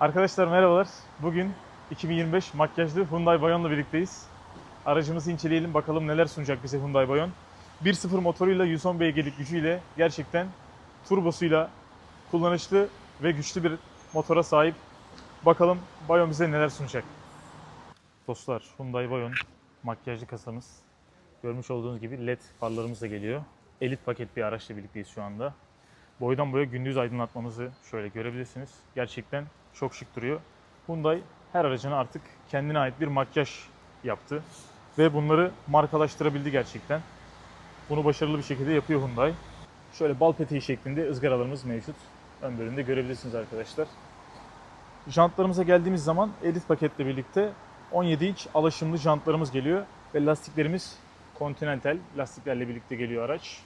Arkadaşlar merhabalar. Bugün 2025 makyajlı Hyundai Bayon'la birlikteyiz. Aracımızı inceleyelim bakalım neler sunacak bize Hyundai Bayon. 1.0 motoruyla 110 beygirlik gücüyle gerçekten turbosuyla kullanışlı ve güçlü bir motora sahip. Bakalım Bayon bize neler sunacak. Dostlar Hyundai Bayon makyajlı kasamız. Görmüş olduğunuz gibi led farlarımız da geliyor. Elit paket bir araçla birlikteyiz şu anda. Boydan boya gündüz aydınlatmamızı şöyle görebilirsiniz. Gerçekten çok şık duruyor. Hyundai her aracına artık kendine ait bir makyaj yaptı. Ve bunları markalaştırabildi gerçekten. Bunu başarılı bir şekilde yapıyor Hyundai. Şöyle bal peteği şeklinde ızgaralarımız mevcut. Ön bölümde görebilirsiniz arkadaşlar. Jantlarımıza geldiğimiz zaman Elite paketle birlikte 17 inç alaşımlı jantlarımız geliyor. Ve lastiklerimiz Continental lastiklerle birlikte geliyor araç.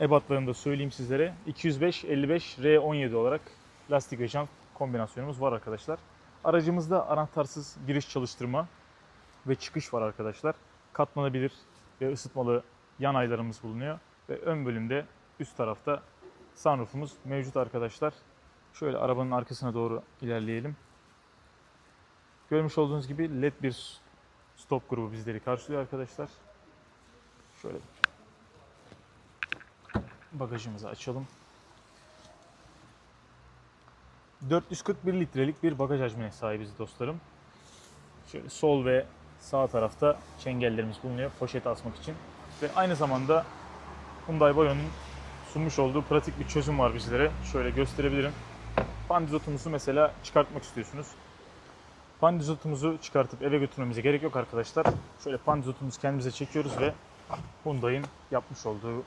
Ebatlarını da söyleyeyim sizlere. 205-55 R17 olarak lastik ve jant kombinasyonumuz var arkadaşlar. Aracımızda anahtarsız giriş çalıştırma ve çıkış var arkadaşlar. Katlanabilir ve ısıtmalı yan aylarımız bulunuyor. Ve ön bölümde üst tarafta sunroofumuz mevcut arkadaşlar. Şöyle arabanın arkasına doğru ilerleyelim. Görmüş olduğunuz gibi led bir stop grubu bizleri karşılıyor arkadaşlar. Şöyle bagajımızı açalım. 441 litrelik bir bagaj hacmine sahibiz dostlarım. Şöyle sol ve sağ tarafta çengellerimiz bulunuyor poşet asmak için. Ve aynı zamanda Hyundai Bayon'un sunmuş olduğu pratik bir çözüm var bizlere. Şöyle gösterebilirim. Pandizotumuzu mesela çıkartmak istiyorsunuz. Pandizotumuzu çıkartıp eve götürmemize gerek yok arkadaşlar. Şöyle pandizotumuzu kendimize çekiyoruz ve Hyundai'nin yapmış olduğu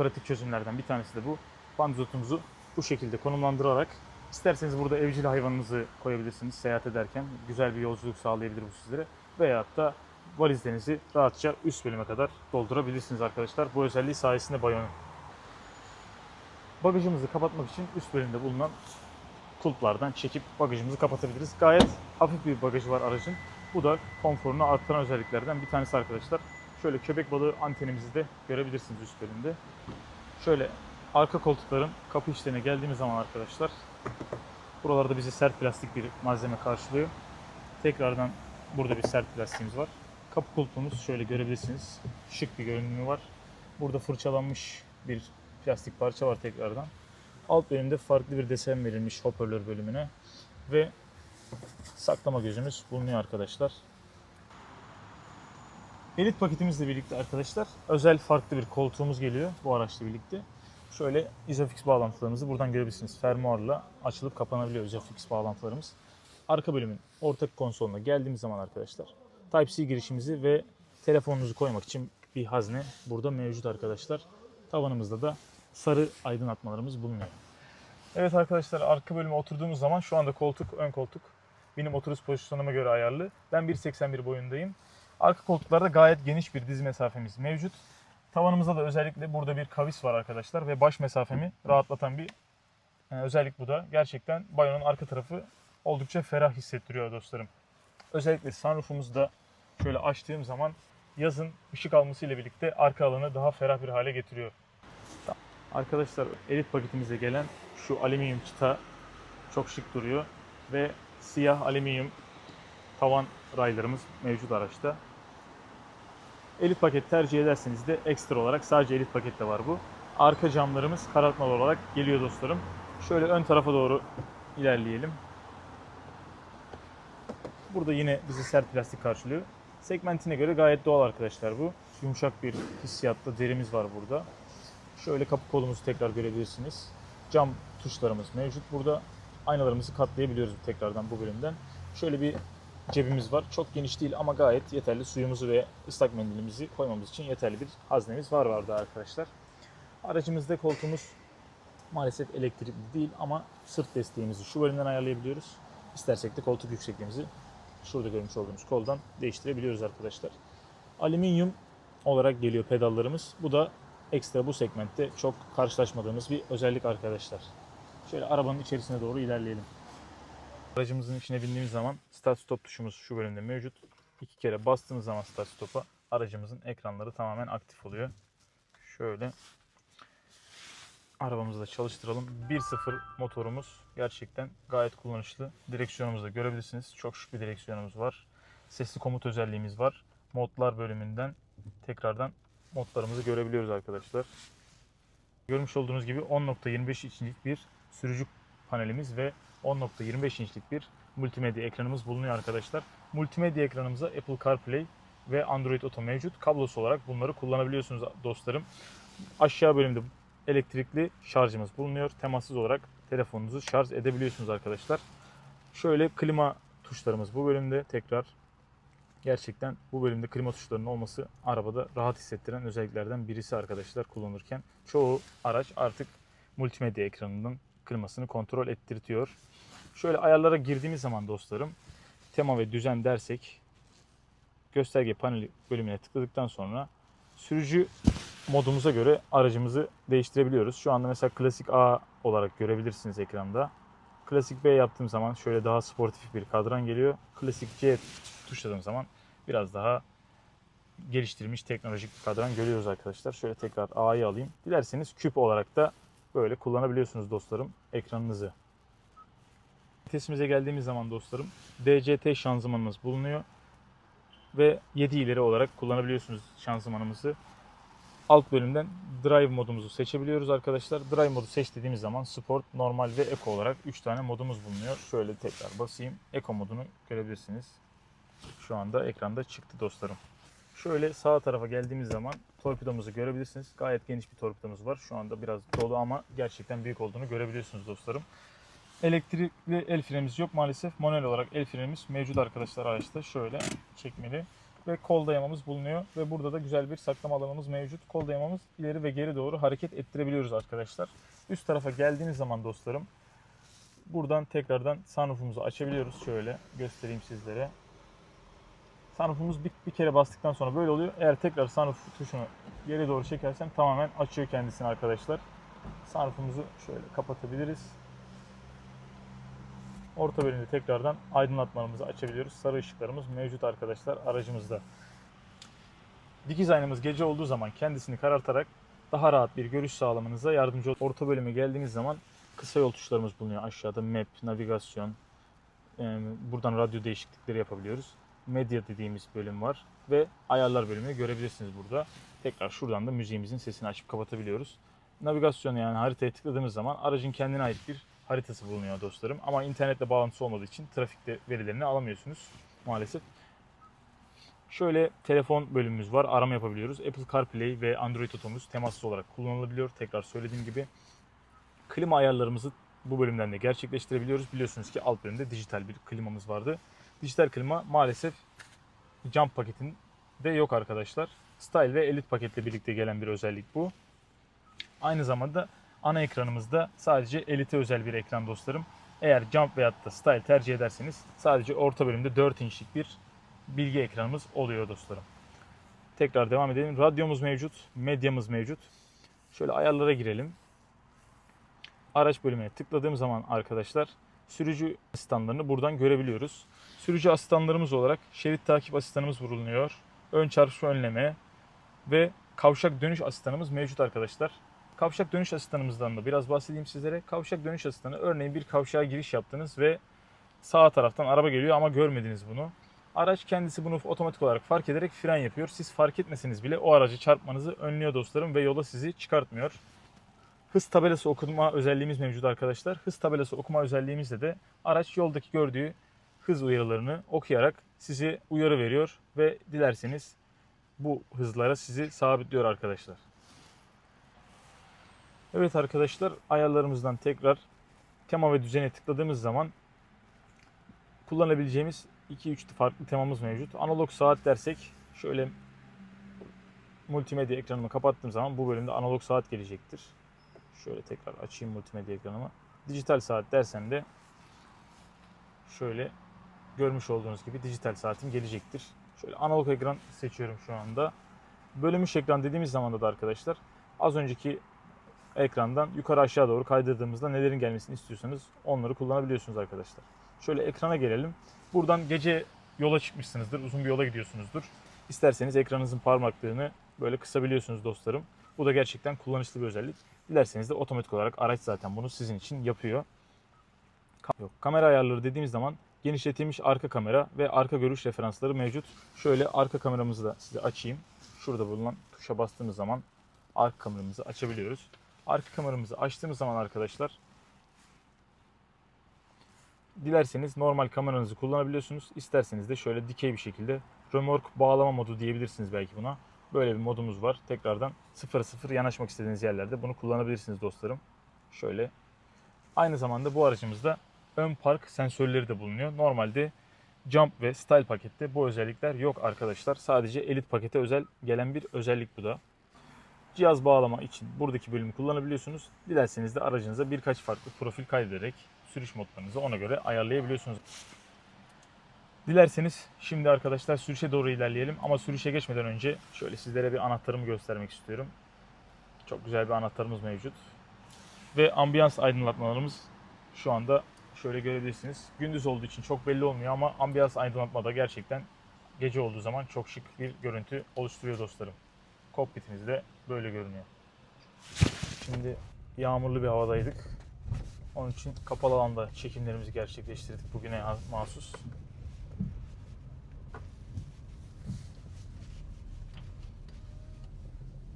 pratik çözümlerden bir tanesi de bu. Pandizotumuzu bu şekilde konumlandırarak isterseniz burada evcil hayvanınızı koyabilirsiniz seyahat ederken. Güzel bir yolculuk sağlayabilir bu sizlere. Veyahut da valizlerinizi rahatça üst bölüme kadar doldurabilirsiniz arkadaşlar. Bu özelliği sayesinde Bayon'un. Bagajımızı kapatmak için üst bölümde bulunan kulplardan çekip bagajımızı kapatabiliriz. Gayet hafif bir bagajı var aracın. Bu da konforunu arttıran özelliklerden bir tanesi arkadaşlar. Şöyle köpek balığı antenimizi de görebilirsiniz üst bölümde. Şöyle arka koltukların kapı işlerine geldiğimiz zaman arkadaşlar buralarda bizi sert plastik bir malzeme karşılıyor. Tekrardan burada bir sert plastiğimiz var. Kapı kulpumuz şöyle görebilirsiniz. Şık bir görünümü var. Burada fırçalanmış bir plastik parça var tekrardan. Alt bölümde farklı bir desen verilmiş hoparlör bölümüne ve saklama gözümüz bulunuyor arkadaşlar. Elit paketimizle birlikte arkadaşlar özel farklı bir koltuğumuz geliyor bu araçla birlikte. Şöyle Isofix bağlantılarımızı buradan görebilirsiniz. Fermuarla açılıp kapanabiliyor Isofix bağlantılarımız. Arka bölümün ortak konsoluna geldiğimiz zaman arkadaşlar Type-C girişimizi ve telefonunuzu koymak için bir hazne burada mevcut arkadaşlar. Tavanımızda da sarı aydınlatmalarımız bulunuyor. Evet arkadaşlar arka bölüme oturduğumuz zaman şu anda koltuk ön koltuk benim oturuş pozisyonuma göre ayarlı. Ben 1.81 boyundayım. Arka koltuklarda gayet geniş bir diz mesafemiz mevcut. Tavanımızda da özellikle burada bir kavis var arkadaşlar ve baş mesafemi rahatlatan bir e, özellik bu da. Gerçekten Bayon'un arka tarafı oldukça ferah hissettiriyor dostlarım. Özellikle sunroofumuzu da şöyle açtığım zaman yazın ışık alması ile birlikte arka alanı daha ferah bir hale getiriyor. Arkadaşlar elit paketimize gelen şu alüminyum çıta çok şık duruyor ve siyah alüminyum tavan raylarımız mevcut araçta. Elit paket tercih ederseniz de ekstra olarak sadece elit pakette var bu. Arka camlarımız karartmalı olarak geliyor dostlarım. Şöyle ön tarafa doğru ilerleyelim. Burada yine bizi sert plastik karşılıyor. Segmentine göre gayet doğal arkadaşlar bu. Yumuşak bir hissiyatta derimiz var burada. Şöyle kapı kolumuzu tekrar görebilirsiniz. Cam tuşlarımız mevcut burada. Aynalarımızı katlayabiliyoruz tekrardan bu bölümden. Şöyle bir cebimiz var. Çok geniş değil ama gayet yeterli. Suyumuzu ve ıslak mendilimizi koymamız için yeterli bir haznemiz var vardı arkadaşlar. Aracımızda koltuğumuz maalesef elektrikli değil ama sırt desteğimizi şu bölümden ayarlayabiliyoruz. İstersek de koltuk yüksekliğimizi şurada görmüş olduğumuz koldan değiştirebiliyoruz arkadaşlar. Alüminyum olarak geliyor pedallarımız. Bu da ekstra bu segmentte çok karşılaşmadığımız bir özellik arkadaşlar. Şöyle arabanın içerisine doğru ilerleyelim. Aracımızın içine bindiğimiz zaman start stop tuşumuz şu bölümde mevcut. İki kere bastığımız zaman start stop'a aracımızın ekranları tamamen aktif oluyor. Şöyle Arabamızı da çalıştıralım. 1.0 motorumuz gerçekten gayet kullanışlı. Direksiyonumuzu da görebilirsiniz. Çok şık bir direksiyonumuz var. Sesli komut özelliğimiz var. Modlar bölümünden tekrardan modlarımızı görebiliyoruz arkadaşlar. Görmüş olduğunuz gibi 10.25 inçlik bir sürücü panelimiz ve 10.25 inçlik bir multimedya ekranımız bulunuyor arkadaşlar. Multimedya ekranımıza Apple CarPlay ve Android Auto mevcut. Kablosu olarak bunları kullanabiliyorsunuz dostlarım. Aşağı bölümde elektrikli şarjımız bulunuyor. Temassız olarak telefonunuzu şarj edebiliyorsunuz arkadaşlar. Şöyle klima tuşlarımız bu bölümde tekrar gerçekten bu bölümde klima tuşlarının olması arabada rahat hissettiren özelliklerden birisi arkadaşlar kullanırken. Çoğu araç artık multimedya ekranının klimasını kontrol ettirtiyor. Şöyle ayarlara girdiğimiz zaman dostlarım tema ve düzen dersek gösterge paneli bölümüne tıkladıktan sonra sürücü modumuza göre aracımızı değiştirebiliyoruz. Şu anda mesela klasik A olarak görebilirsiniz ekranda. Klasik B yaptığım zaman şöyle daha sportif bir kadran geliyor. Klasik C tuşladığım zaman biraz daha geliştirilmiş teknolojik bir kadran görüyoruz arkadaşlar. Şöyle tekrar A'yı alayım. Dilerseniz küp olarak da böyle kullanabiliyorsunuz dostlarım ekranınızı. Vitesimize geldiğimiz zaman dostlarım DCT şanzımanımız bulunuyor. Ve 7 ileri olarak kullanabiliyorsunuz şanzımanımızı. Alt bölümden Drive modumuzu seçebiliyoruz arkadaşlar. Drive modu seç dediğimiz zaman Sport, Normal ve Eco olarak 3 tane modumuz bulunuyor. Şöyle tekrar basayım. Eco modunu görebilirsiniz. Şu anda ekranda çıktı dostlarım. Şöyle sağ tarafa geldiğimiz zaman torpidomuzu görebilirsiniz. Gayet geniş bir torpidomuz var. Şu anda biraz dolu ama gerçekten büyük olduğunu görebiliyorsunuz dostlarım. Elektrikli el frenimiz yok maalesef. Manuel olarak el frenimiz mevcut arkadaşlar araçta. Şöyle çekmeli ve kol dayamamız bulunuyor ve burada da güzel bir saklama alanımız mevcut. Kol dayamamız ileri ve geri doğru hareket ettirebiliyoruz arkadaşlar. Üst tarafa geldiğiniz zaman dostlarım buradan tekrardan sunroofumuzu açabiliyoruz. Şöyle göstereyim sizlere. Sunroofumuz bir, bir kere bastıktan sonra böyle oluyor. Eğer tekrar sunroof tuşunu geri doğru çekersem tamamen açıyor kendisini arkadaşlar. Sunroofumuzu şöyle kapatabiliriz. Orta bölümde tekrardan aydınlatmalarımızı açabiliyoruz. Sarı ışıklarımız mevcut arkadaşlar aracımızda. Dikiz aynamız gece olduğu zaman kendisini karartarak daha rahat bir görüş sağlamanıza yardımcı olur. Orta bölüme geldiğiniz zaman kısa yol tuşlarımız bulunuyor. Aşağıda map, navigasyon, buradan radyo değişiklikleri yapabiliyoruz. Medya dediğimiz bölüm var ve ayarlar bölümünü görebilirsiniz burada. Tekrar şuradan da müziğimizin sesini açıp kapatabiliyoruz. Navigasyon yani haritaya tıkladığımız zaman aracın kendine ait bir haritası bulunuyor dostlarım. Ama internetle bağlantısı olmadığı için trafikte verilerini alamıyorsunuz maalesef. Şöyle telefon bölümümüz var. Arama yapabiliyoruz. Apple CarPlay ve Android Auto'muz temassız olarak kullanılabiliyor. Tekrar söylediğim gibi klima ayarlarımızı bu bölümden de gerçekleştirebiliyoruz. Biliyorsunuz ki alt bölümde dijital bir klimamız vardı. Dijital klima maalesef Jump paketinde yok arkadaşlar. Style ve Elite paketle birlikte gelen bir özellik bu. Aynı zamanda ana ekranımızda sadece Elite özel bir ekran dostlarım. Eğer Jump veyahut da Style tercih ederseniz sadece orta bölümde 4 inçlik bir bilgi ekranımız oluyor dostlarım. Tekrar devam edelim. Radyomuz mevcut, medyamız mevcut. Şöyle ayarlara girelim. Araç bölümüne tıkladığım zaman arkadaşlar sürücü asistanlarını buradan görebiliyoruz. Sürücü asistanlarımız olarak şerit takip asistanımız bulunuyor. Ön çarpışma önleme ve kavşak dönüş asistanımız mevcut arkadaşlar. Kavşak dönüş asistanımızdan da biraz bahsedeyim sizlere. Kavşak dönüş asistanı örneğin bir kavşağa giriş yaptınız ve sağ taraftan araba geliyor ama görmediniz bunu. Araç kendisi bunu otomatik olarak fark ederek fren yapıyor. Siz fark etmeseniz bile o aracı çarpmanızı önlüyor dostlarım ve yola sizi çıkartmıyor. Hız tabelası okuma özelliğimiz mevcut arkadaşlar. Hız tabelası okuma özelliğimizde de araç yoldaki gördüğü hız uyarılarını okuyarak sizi uyarı veriyor ve dilerseniz bu hızlara sizi sabitliyor arkadaşlar. Evet arkadaşlar ayarlarımızdan tekrar tema ve düzene tıkladığımız zaman kullanabileceğimiz 2-3 farklı temamız mevcut. Analog saat dersek şöyle multimedya ekranımı kapattığım zaman bu bölümde analog saat gelecektir. Şöyle tekrar açayım multimedya ekranımı. Dijital saat dersem de şöyle görmüş olduğunuz gibi dijital saatim gelecektir. Şöyle analog ekran seçiyorum şu anda. Bölünmüş ekran dediğimiz zaman da arkadaşlar az önceki ekrandan yukarı aşağı doğru kaydırdığımızda nelerin gelmesini istiyorsanız onları kullanabiliyorsunuz arkadaşlar. Şöyle ekrana gelelim. Buradan gece yola çıkmışsınızdır, uzun bir yola gidiyorsunuzdur. İsterseniz ekranınızın parmaklığını böyle kısabiliyorsunuz dostlarım. Bu da gerçekten kullanışlı bir özellik. Dilerseniz de otomatik olarak araç zaten bunu sizin için yapıyor. Yok, kamera ayarları dediğimiz zaman genişletilmiş arka kamera ve arka görüş referansları mevcut. Şöyle arka kameramızı da size açayım. Şurada bulunan tuşa bastığımız zaman arka kameramızı açabiliyoruz. Arka kameramızı açtığımız zaman arkadaşlar dilerseniz normal kameranızı kullanabiliyorsunuz. İsterseniz de şöyle dikey bir şekilde römork bağlama modu diyebilirsiniz belki buna. Böyle bir modumuz var. Tekrardan sıfıra sıfır yanaşmak istediğiniz yerlerde bunu kullanabilirsiniz dostlarım. Şöyle. Aynı zamanda bu aracımızda ön park sensörleri de bulunuyor. Normalde Jump ve Style pakette bu özellikler yok arkadaşlar. Sadece Elite pakete özel gelen bir özellik bu da. Cihaz bağlama için buradaki bölümü kullanabiliyorsunuz. Dilerseniz de aracınıza birkaç farklı profil kaydederek sürüş modlarınızı ona göre ayarlayabiliyorsunuz. Dilerseniz şimdi arkadaşlar sürüşe doğru ilerleyelim ama sürüşe geçmeden önce şöyle sizlere bir anahtarımı göstermek istiyorum. Çok güzel bir anahtarımız mevcut. Ve ambiyans aydınlatmalarımız şu anda şöyle görebilirsiniz. Gündüz olduğu için çok belli olmuyor ama ambiyans aydınlatma da gerçekten gece olduğu zaman çok şık bir görüntü oluşturuyor dostlarım. Kokpitimiz de böyle görünüyor. Şimdi yağmurlu bir havadaydık. Onun için kapalı alanda çekimlerimizi gerçekleştirdik bugüne mahsus.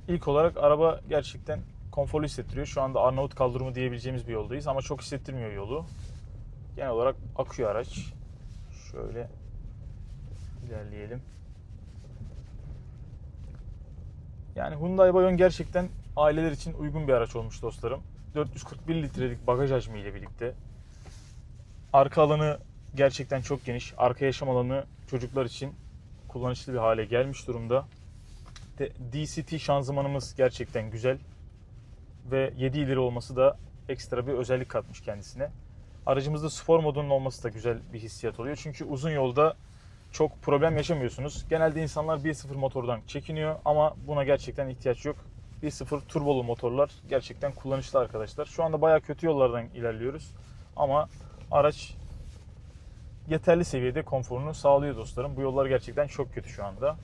İlk olarak araba gerçekten konforlu hissettiriyor. Şu anda Arnavut kaldırımı diyebileceğimiz bir yoldayız ama çok hissettirmiyor yolu. Genel olarak akıyor araç. Şöyle ilerleyelim. Yani Hyundai Bayon gerçekten aileler için uygun bir araç olmuş dostlarım. 441 litrelik bagaj hacmi ile birlikte. Arka alanı gerçekten çok geniş. Arka yaşam alanı çocuklar için kullanışlı bir hale gelmiş durumda. DCT şanzımanımız gerçekten güzel. Ve 7 ileri olması da ekstra bir özellik katmış kendisine. Aracımızda spor modunun olması da güzel bir hissiyat oluyor. Çünkü uzun yolda çok problem yaşamıyorsunuz. Genelde insanlar 1.0 motordan çekiniyor ama buna gerçekten ihtiyaç yok. 1.0 turbolu motorlar gerçekten kullanışlı arkadaşlar. Şu anda bayağı kötü yollardan ilerliyoruz. Ama araç yeterli seviyede konforunu sağlıyor dostlarım. Bu yollar gerçekten çok kötü şu anda.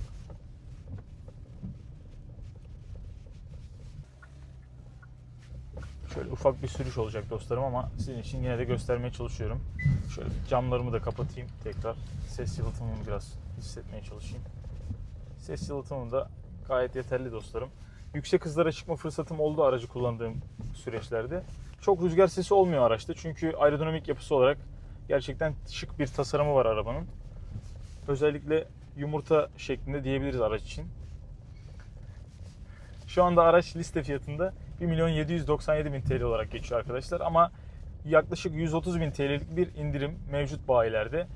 Şöyle ufak bir sürüş olacak dostlarım ama sizin için yine de göstermeye çalışıyorum. Şöyle camlarımı da kapatayım tekrar. Ses yalıtımını biraz hissetmeye çalışayım. Ses yalıtımı da gayet yeterli dostlarım. Yüksek hızlara çıkma fırsatım oldu aracı kullandığım süreçlerde. Çok rüzgar sesi olmuyor araçta çünkü aerodinamik yapısı olarak gerçekten şık bir tasarımı var arabanın. Özellikle yumurta şeklinde diyebiliriz araç için. Şu anda araç liste fiyatında 1 milyon 797 bin TL olarak geçiyor arkadaşlar ama yaklaşık 130 bin TL'lik bir indirim mevcut bayilerde.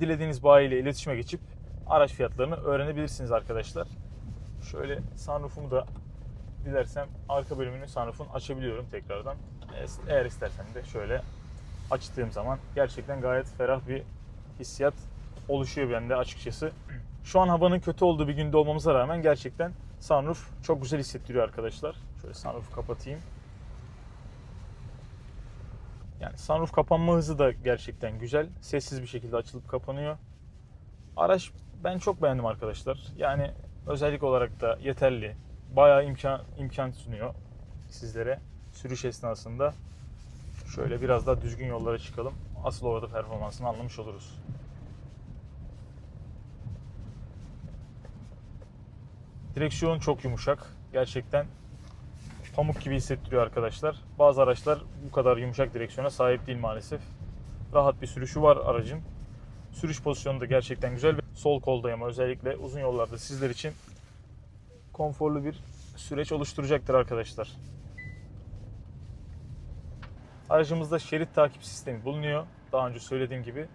Dilediğiniz bayi ile iletişime geçip araç fiyatlarını öğrenebilirsiniz arkadaşlar. Şöyle sunroofumu da dilersem arka bölümünün sunroofunu açabiliyorum tekrardan. Eğer istersen de şöyle açtığım zaman gerçekten gayet ferah bir hissiyat oluşuyor bende açıkçası. Şu an havanın kötü olduğu bir günde olmamıza rağmen gerçekten sunroof çok güzel hissettiriyor arkadaşlar. Şöyle sunroof'u kapatayım. Yani sunroof kapanma hızı da gerçekten güzel. Sessiz bir şekilde açılıp kapanıyor. Araç ben çok beğendim arkadaşlar. Yani özellik olarak da yeterli. Bayağı imkan imkan sunuyor sizlere sürüş esnasında. Şöyle biraz daha düzgün yollara çıkalım. Asıl orada performansını anlamış oluruz. Direksiyon çok yumuşak. Gerçekten pamuk gibi hissettiriyor arkadaşlar. Bazı araçlar bu kadar yumuşak direksiyona sahip değil maalesef. Rahat bir sürüşü var aracın. Sürüş pozisyonu da gerçekten güzel. Sol kol dayama özellikle uzun yollarda sizler için konforlu bir süreç oluşturacaktır arkadaşlar. Aracımızda şerit takip sistemi bulunuyor. Daha önce söylediğim gibi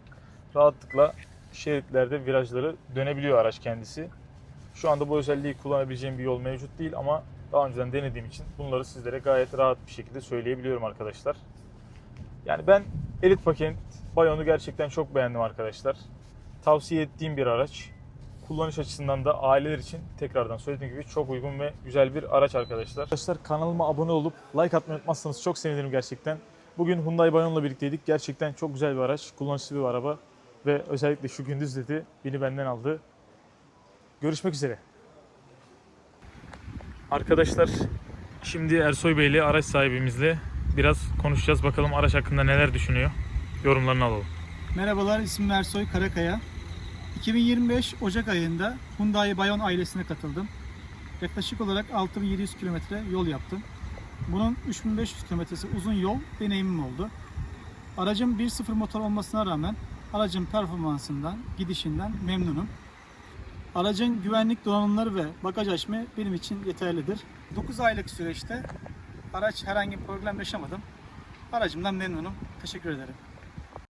rahatlıkla şeritlerde virajları dönebiliyor araç kendisi. Şu anda bu özelliği kullanabileceğim bir yol mevcut değil ama daha önceden denediğim için bunları sizlere gayet rahat bir şekilde söyleyebiliyorum arkadaşlar. Yani ben Elite paket Bayon'u gerçekten çok beğendim arkadaşlar. Tavsiye ettiğim bir araç. Kullanış açısından da aileler için tekrardan söylediğim gibi çok uygun ve güzel bir araç arkadaşlar. Arkadaşlar kanalıma abone olup like atmayı unutmazsanız çok sevinirim gerçekten. Bugün Hyundai Bayon'la birlikteydik. Gerçekten çok güzel bir araç, kullanışlı bir araba ve özellikle şu gündüz dedi beni benden aldı. Görüşmek üzere. Arkadaşlar Şimdi Ersoy Bey araç sahibimizle biraz konuşacağız. Bakalım araç hakkında neler düşünüyor. Yorumlarını alalım. Merhabalar, ismim Ersoy Karakaya. 2025 Ocak ayında Hyundai Bayon ailesine katıldım. Yaklaşık olarak 6700 kilometre yol yaptım. Bunun 3500 kilometresi uzun yol deneyimim oldu. Aracım 1.0 motor olmasına rağmen aracın performansından, gidişinden memnunum. Aracın güvenlik donanımları ve bagaj açma benim için yeterlidir. 9 aylık süreçte araç herhangi bir problem yaşamadım. Aracımdan memnunum. Teşekkür ederim.